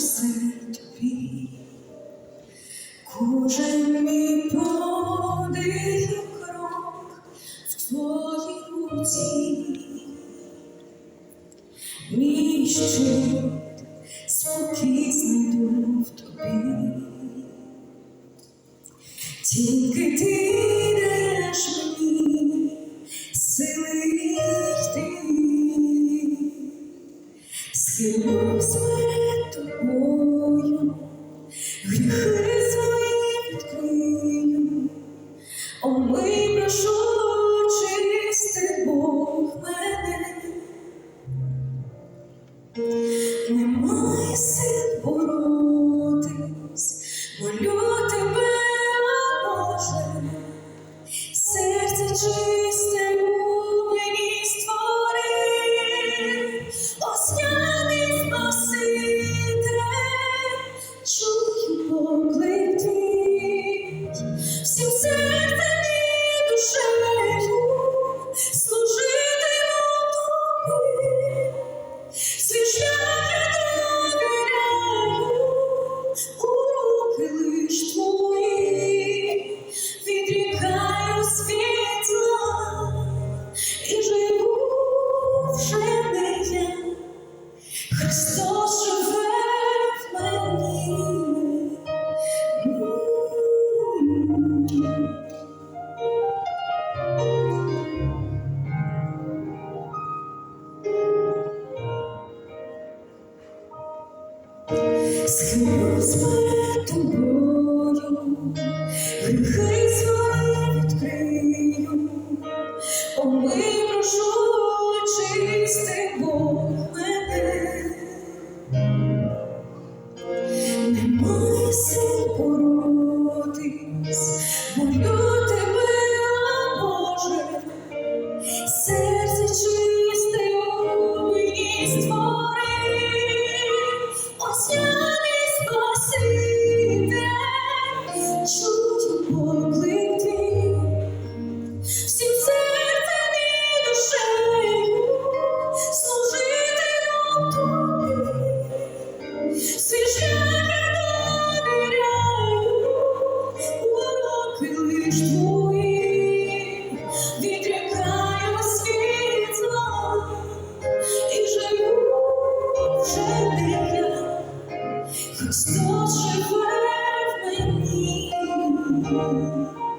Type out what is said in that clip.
все тобі, кожен мій подих і крок в твоїй руці, мій щит спокій знайду в тобі. Тільки ти даєш мені сили йти, схилюсь немає сил боротись, молю тебе, Боже, серце чисте Схилюсь перед тобою, Música